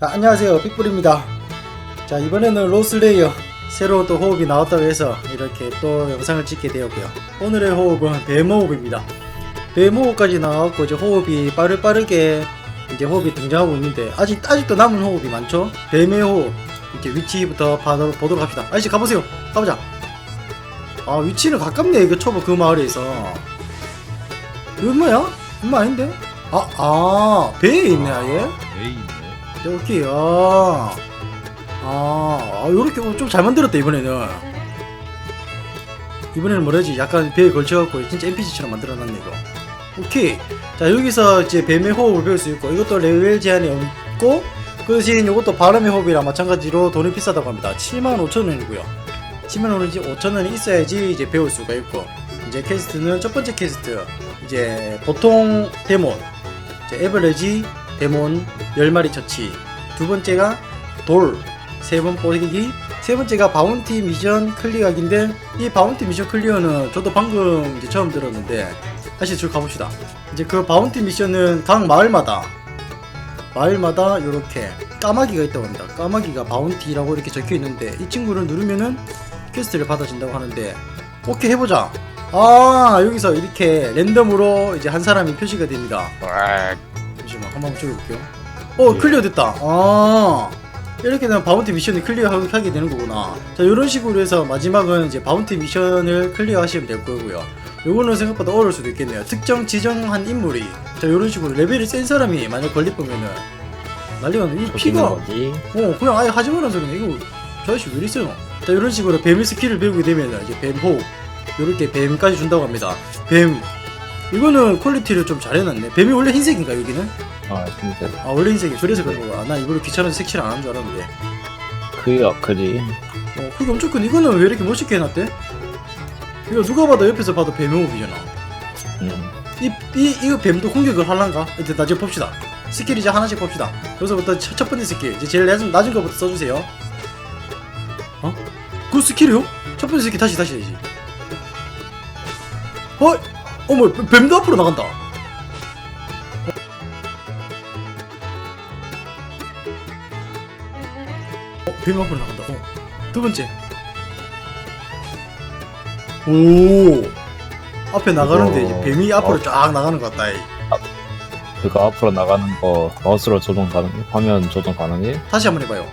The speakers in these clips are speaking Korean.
아, 안녕하세요. 빅불입니다. 자 이번에는 로슬레이어. 새로 또 호흡이 나왔다고 해서 이렇게 또 영상을 찍게 되었고요. 오늘의 호흡은 뱀호흡입니다. 뱀호흡까지 나왔고 이제 호흡이 빠르빠르게 이제 호흡이 등장하고 있는데 아직 아직도 남은 호흡이 많죠? 뱀의 호흡. 이제 위치부터 봐, 보도록 합시다. 아저씨 가보세요. 가보자. 아 위치는 가깝네. 이거 초보 그 마을에서. 이거 뭐야? 엄마 아닌데? 아, 아, 배에 있네, 아예? 왜 여기, 아. 아, 아 요렇게 좀 잘 만들었다, 이번에는. 이번에는 뭐라지? 약간 배에 걸쳐갖고 진짜 NPC처럼 만들어놨네, 이거. 오케이. 자, 여기서 이제 뱀의 호흡을 배울 수 있고, 이것도 레벨 제한이 없고, 그 대신 이것도 바람의 호흡이랑 마찬가지로 돈이 비싸다고 합니다. 75,000원이고요. 75,000원인지 5,000원이 있어야지 이제 배울 수가 있고, 이제 퀘스트는 첫 번째 퀘스트, 이제 보통 데몬, 이제 에버레지 데몬 10마리 처치, 두 번째가 돌, 세 번 뽀개기, 세 번째가 바운티 미션 클리어하기인데 이 바운티 미션 클리어는 저도 방금 이제 처음 들었는데 다시 저 가봅시다. 이제 그 바운티 미션은 각 마을마다 마을마다 이렇게 까마귀가 있다고 합니다. 까마귀가 바운티라고 이렇게 적혀 있는데 이 친구를 누르면은 퀘스트를 받아준다고 하는데 오케이 해보자. 아 여기서 이렇게 랜덤으로 이제 한 사람이 표시가 됩니다. 잠시만 한번 찍어볼게요. 어 예. 클리어 됐다. 아 이렇게 되면 바운티 미션이 클리어하게 되는 거구나. 자 이런 식으로 해서 마지막은 이제 바운티 미션을 클리어하시면 될 거고요. 요거는 생각보다 어려울 수도 있겠네요. 특정 지정한 인물이 자 이런 식으로 레벨이 센 사람이 만약 걸리보면은 난리가 나네. 이 피가 거지. 어 그냥 아예 하지 말라는 소리네 이거 저 아저씨 왜 이랬어요 자 이런 식으로 뱀의 스킬을 배우게 되면 이제 뱀호 요렇게 뱀까지 준다고 합니다 뱀 이거는 퀄리티를 좀 잘 해놨네 뱀이 원래 흰색인가 여기는? 아 진짜 아 원래 흰색이 그래서 그런 거야 나 이거를 귀찮아서 색칠 안 한 줄 알았는데 그 역할이 어 그게 엄청 큰 이거는 왜 이렇게 멋있게 해놨대? 이거 누가 봐도 옆에서 봐도 뱀의 호흡이잖아 음. 이, 이, 이거 뱀도 공격을 할란가? 이제 나중에 봅시다. 스킬 이제 하나씩 봅시다. 여기서부터 첫, 첫 번째 스킬. 이제 제일 낮은, 낮은 거부터 써주세요. 어? 그 스킬이요? 첫 번째 스킬 다시, 다시, 다시. 어? 어머, 뱀- 뱀도 앞으로 나간다. 어, 뱀 앞으로 나간다. 어. 두 번째. 오. 앞에 나가는데 이제 뱀이 앞으로 어. 쫙 나가는 것 같다. 이. 그거 앞으로 나가는 거 마우스로 조정 가능 화면 조정 가능해? 다시 한번 해봐요.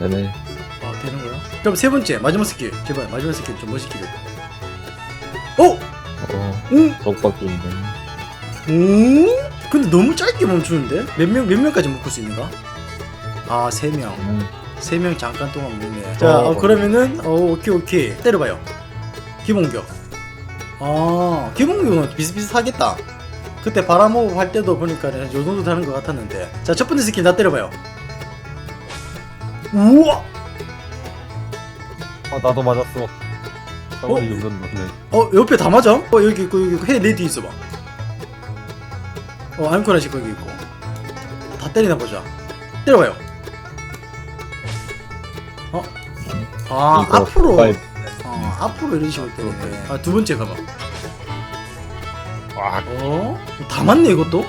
네네 아 되는 거야? 그럼 세 번째 마지막 스킬 제발 마지막 스킬 좀 멋있게 응? 떡볶이인데 응? 근데 너무 짧게 멈추는데? 몇 명 몇 명까지 묶을 수 있는가? 아 세 명. 음, 세명 잠깐 동안 묶네. 자 어, 어, 그러면은 어 오케이 오케이 때려봐요. 기본격. 아 기본격은 비슷비슷하겠다. 그때 바람호흡 할 때도 보니까 요 정도 되는 것 같았는데. 자 첫 번째 스킬 나 때려봐요. 우와! 아 나도 맞았어. 사거리 정도는 맞네. 어 옆에 다 맞아? 어 여기 있고 여기 있고. 해내 뒤에 있어봐. 어 아임코나시 거기 있고. 다 때리나 보자. 때려봐요. 어? 아 이거 앞으로. 가입. 어 앞으로 이런 식으로 때리네. 아 두 번째 가봐. 와, 어? 다 맞네 이것도?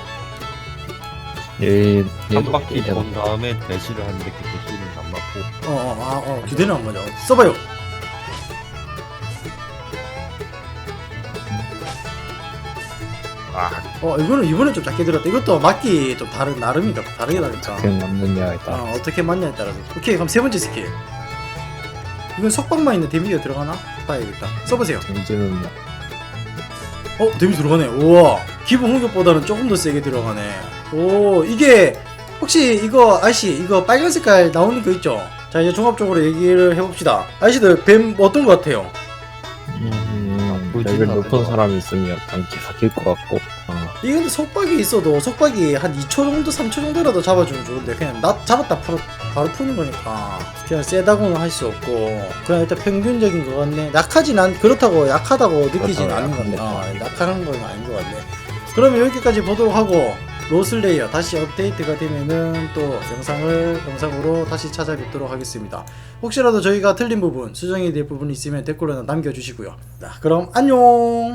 얘 한 얘도 바퀴 돈 다음에 대시를 하는데 그 대시는 안 맞고. 어어아어 두 대는 안 맞아. 써봐요 아, 어 이거는 이번엔 좀 작게 들었다. 이것도 맞기 좀 다른 나름인가 다르게 다르니까. 어떻게 맞느냐에 따라 어, 어떻게 맞냐에 따라서. 오케이 그럼 세 번째 스킬. 이건 속박만 있는 데미지가 들어가나? 봐야겠다. 써보세요. 데미지는 어 데미지 들어가네. 우와. 기본 공격보다는 조금 더 세게 들어가네. 오 이게 혹시 이거 아저씨 이거 빨간 색깔 나오는 거 있죠? 자 이제 종합적으로 얘기를 해봅시다. 아저씨들 뱀 어떤 거 같아요? 음, 레벨 않을 높은 것 사람이 있으면 단기 사귈 것 같고. 어, 이게 근데 속박이 있어도 속박이 한 2초 정도 3초 정도라도 잡아주면 좋은데 그냥 나 잡았다 풀어 바로 푸는 거니까 그냥 세다고는 할 수 없고. 그냥 일단 평균적인 것 같네. 약하진 않 그렇다고 약하다고 느끼진 그렇다고 않은 약한 어, 약한 건 아닌 것 같네. 그러면 여기까지 보도록 하고 로슬레이어 다시 업데이트가 되면은 또 영상을 영상으로 다시 찾아뵙도록 하겠습니다. 혹시라도 저희가 틀린 부분 수정이 될 부분이 있으면 댓글로 남겨주시고요. 자 그럼 안녕